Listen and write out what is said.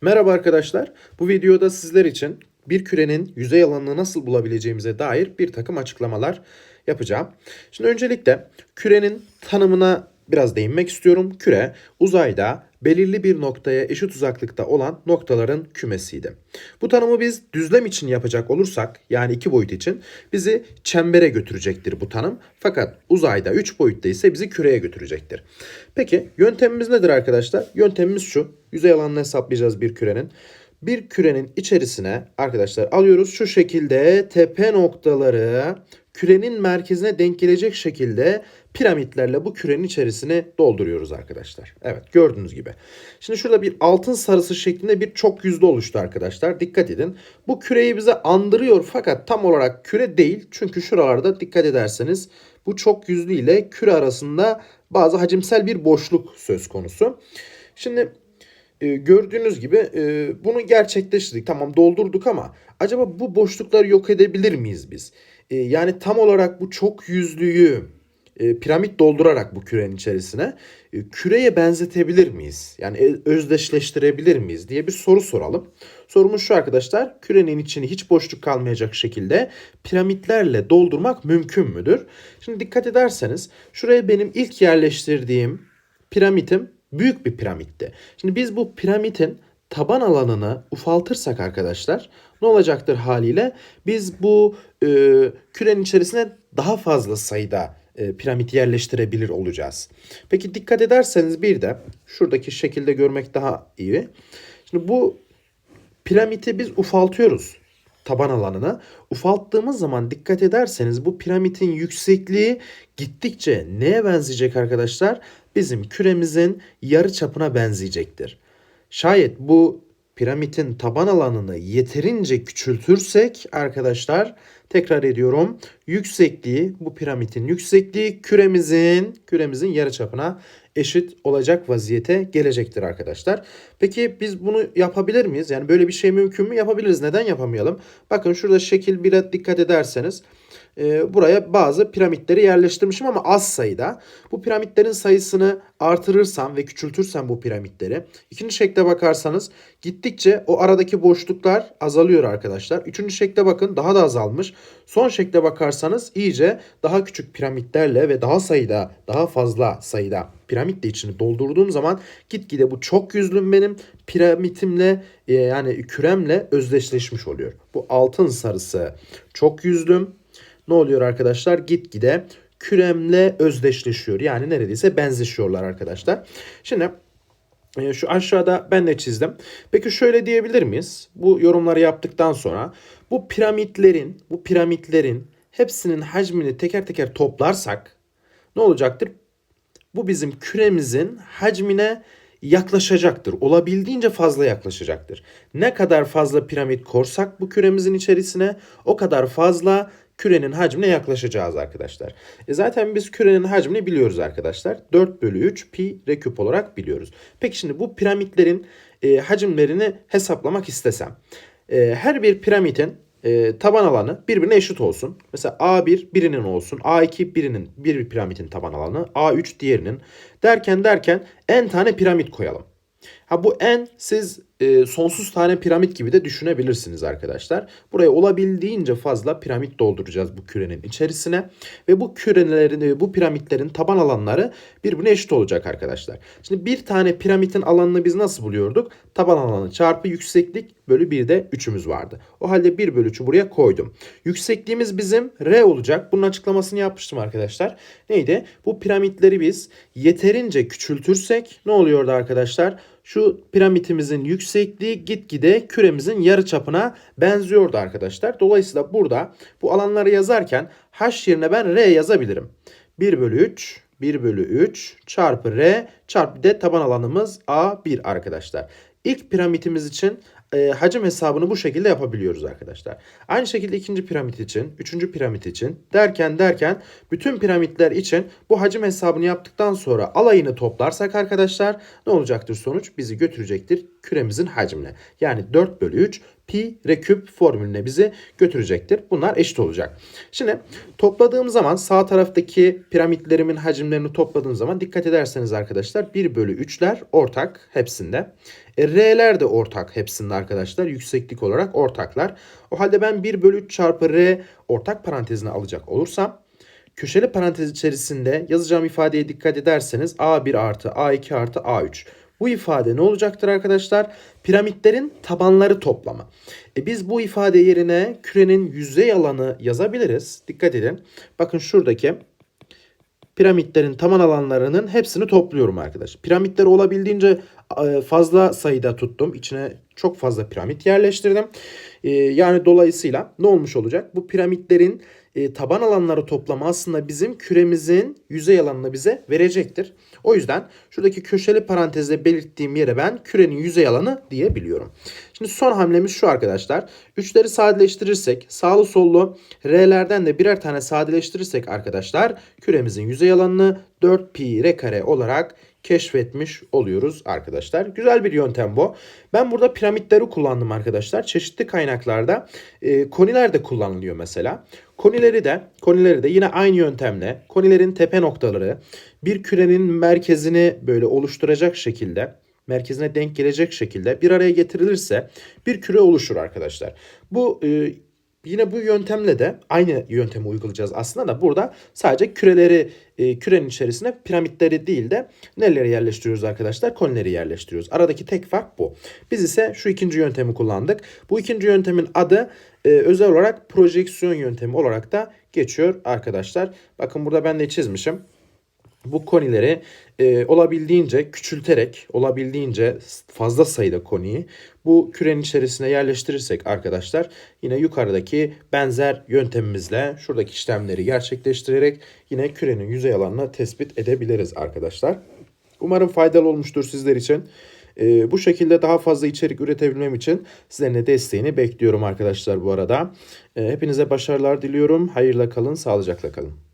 Merhaba arkadaşlar. Bu videoda sizler için bir kürenin yüzey alanını nasıl bulabileceğimize dair bir takım açıklamalar yapacağım. Şimdi öncelikle kürenin tanımına biraz değinmek istiyorum. Küre uzayda belirli bir noktaya eşit uzaklıkta olan noktaların kümesiydi. Bu tanımı biz düzlem için yapacak olursak yani iki boyut için bizi çembere götürecektir bu tanım. Fakat uzayda 3 boyutta ise bizi küreye götürecektir. Peki yöntemimiz nedir arkadaşlar? Yöntemimiz şu. Yüzey alanını hesaplayacağız bir kürenin. Bir kürenin içerisine arkadaşlar alıyoruz şu şekilde tepe noktaları kürenin merkezine denk gelecek şekilde piramitlerle bu kürenin içerisine dolduruyoruz arkadaşlar. Evet gördüğünüz gibi. Şimdi şurada bir altın sarısı şeklinde bir çok yüzlü oluştu arkadaşlar. Dikkat edin. Bu küreyi bize andırıyor fakat tam olarak küre değil. Çünkü şuralarda dikkat ederseniz bu çok yüzlü ile küre arasında bazı hacimsel bir boşluk söz konusu. Şimdi e, gördüğünüz gibi e, bunu gerçekleştirdik. Tamam doldurduk ama acaba bu boşlukları yok edebilir miyiz biz? E, yani tam olarak bu çok yüzlüyü e, piramit doldurarak bu kürenin içerisine e, küreye benzetebilir miyiz? Yani özdeşleştirebilir miyiz diye bir soru soralım. Sorumuz şu arkadaşlar. Kürenin içini hiç boşluk kalmayacak şekilde piramitlerle doldurmak mümkün müdür? Şimdi dikkat ederseniz şuraya benim ilk yerleştirdiğim piramitim büyük bir piramitti. Şimdi biz bu piramidin taban alanını ufaltırsak arkadaşlar ne olacaktır haliyle? Biz bu e, kürenin içerisine daha fazla sayıda e, piramit yerleştirebilir olacağız. Peki dikkat ederseniz bir de şuradaki şekilde görmek daha iyi. Şimdi bu piramidi biz ufaltıyoruz taban alanına. Ufalttığımız zaman dikkat ederseniz bu piramidin yüksekliği gittikçe neye benzeyecek arkadaşlar? Bizim küremizin yarı çapına benzeyecektir. Şayet bu piramidin taban alanını yeterince küçültürsek arkadaşlar tekrar ediyorum yüksekliği bu piramidin yüksekliği küremizin küremizin yarı çapına eşit olacak vaziyete gelecektir arkadaşlar. Peki biz bunu yapabilir miyiz? Yani böyle bir şey mümkün mü? Yapabiliriz. Neden yapamayalım? Bakın şurada şekil 1'e dikkat ederseniz e, buraya bazı piramitleri yerleştirmişim ama az sayıda. Bu piramitlerin sayısını artırırsam ve küçültürsem bu piramitleri ikinci şekle bakarsanız gittikçe o aradaki boşluklar azalıyor arkadaşlar. Üçüncü şekle bakın daha da azalmış. Son şekle bakarsanız iyice daha küçük piramitlerle ve daha sayıda daha fazla sayıda piramitle içini doldurduğum zaman gitgide bu çok yüzlüm benim piramitimle e, yani küremle özdeşleşmiş oluyor. Bu altın sarısı çok yüzlüm ne oluyor arkadaşlar? Gitgide küremle özdeşleşiyor. Yani neredeyse benzeşiyorlar arkadaşlar. Şimdi e, şu aşağıda ben de çizdim. Peki şöyle diyebilir miyiz? Bu yorumları yaptıktan sonra bu piramitlerin, bu piramitlerin hepsinin hacmini teker teker toplarsak ne olacaktır? Bu bizim küremizin hacmine yaklaşacaktır. Olabildiğince fazla yaklaşacaktır. Ne kadar fazla piramit korsak bu küremizin içerisine o kadar fazla kürenin hacmine yaklaşacağız arkadaşlar. E zaten biz kürenin hacmini biliyoruz arkadaşlar. 4 bölü 3 pi r küp olarak biliyoruz. Peki şimdi bu piramitlerin e, hacimlerini hesaplamak istesem. E, her bir piramidin e, taban alanı birbirine eşit olsun. Mesela A1 birinin olsun. A2 birinin bir piramidin taban alanı. A3 diğerinin. Derken derken n tane piramit koyalım. Ha bu n siz e, sonsuz tane piramit gibi de düşünebilirsiniz arkadaşlar. Buraya olabildiğince fazla piramit dolduracağız bu kürenin içerisine ve bu kürelerin bu piramitlerin taban alanları birbirine eşit olacak arkadaşlar. Şimdi bir tane piramidin alanını biz nasıl buluyorduk? Taban alanı çarpı yükseklik bölü bir de 3'ümüz vardı. O halde 1 bölü 3'ü buraya koydum. Yüksekliğimiz bizim R olacak. Bunun açıklamasını yapmıştım arkadaşlar. Neydi? Bu piramitleri biz yeterince küçültürsek ne oluyordu arkadaşlar? Şu piramitimizin yüksekliği gitgide küremizin yarı çapına benziyordu arkadaşlar. Dolayısıyla burada bu alanları yazarken h yerine ben r yazabilirim. 1 bölü 3 1 bölü 3 çarpı r çarpı de taban alanımız a1 arkadaşlar. İlk piramitimiz için e, hacim hesabını bu şekilde yapabiliyoruz arkadaşlar. Aynı şekilde ikinci piramit için, üçüncü piramit için derken derken bütün piramitler için bu hacim hesabını yaptıktan sonra alayını toplarsak arkadaşlar ne olacaktır sonuç? Bizi götürecektir küremizin hacmine. Yani 4 bölü 3 pi r küp formülüne bizi götürecektir. Bunlar eşit olacak. Şimdi topladığım zaman sağ taraftaki piramitlerimin hacimlerini topladığım zaman dikkat ederseniz arkadaşlar 1 bölü 3'ler ortak hepsinde. E, R'ler de ortak hepsinde arkadaşlar. Yükseklik olarak ortaklar. O halde ben 1 bölü 3 çarpı R ortak parantezine alacak olursam köşeli parantez içerisinde yazacağım ifadeye dikkat ederseniz A1 artı A2 artı A3. Bu ifade ne olacaktır arkadaşlar? Piramitlerin tabanları toplamı. E biz bu ifade yerine kürenin yüzey alanı yazabiliriz. Dikkat edin. Bakın şuradaki piramitlerin taban alanlarının hepsini topluyorum arkadaş. Piramitleri olabildiğince fazla sayıda tuttum. İçine çok fazla piramit yerleştirdim. E, Yani dolayısıyla ne olmuş olacak? Bu piramitlerin e, taban alanları toplamı aslında bizim küremizin yüzey alanını bize verecektir. O yüzden şuradaki köşeli parantezde belirttiğim yere ben kürenin yüzey alanı diyebiliyorum. Şimdi son hamlemiz şu arkadaşlar. Üçleri sadeleştirirsek sağlı sollu R'lerden de birer tane sadeleştirirsek arkadaşlar küremizin yüzey alanını 4 pi r kare olarak keşfetmiş oluyoruz arkadaşlar. Güzel bir yöntem bu. Ben burada piramitleri kullandım arkadaşlar. Çeşitli kaynaklarda e, koniler de kullanılıyor mesela. Konileri de konileri de yine aynı yöntemle konilerin tepe noktaları bir kürenin merkezini böyle oluşturacak şekilde merkezine denk gelecek şekilde bir araya getirilirse bir küre oluşur arkadaşlar. Bu e, Yine bu yöntemle de aynı yöntemi uygulayacağız aslında da burada sadece küreleri e, kürenin içerisine piramitleri değil de neleri yerleştiriyoruz arkadaşlar? Konileri yerleştiriyoruz. Aradaki tek fark bu. Biz ise şu ikinci yöntemi kullandık. Bu ikinci yöntemin adı e, özel olarak projeksiyon yöntemi olarak da geçiyor arkadaşlar. Bakın burada ben de çizmişim bu konileri e, olabildiğince küçülterek, olabildiğince fazla sayıda koniyi bu kürenin içerisine yerleştirirsek arkadaşlar yine yukarıdaki benzer yöntemimizle şuradaki işlemleri gerçekleştirerek yine kürenin yüzey alanını tespit edebiliriz arkadaşlar. Umarım faydalı olmuştur sizler için. E, bu şekilde daha fazla içerik üretebilmem için sizlerin de desteğini bekliyorum arkadaşlar bu arada. E, hepinize başarılar diliyorum. Hayırla kalın, sağlıcakla kalın.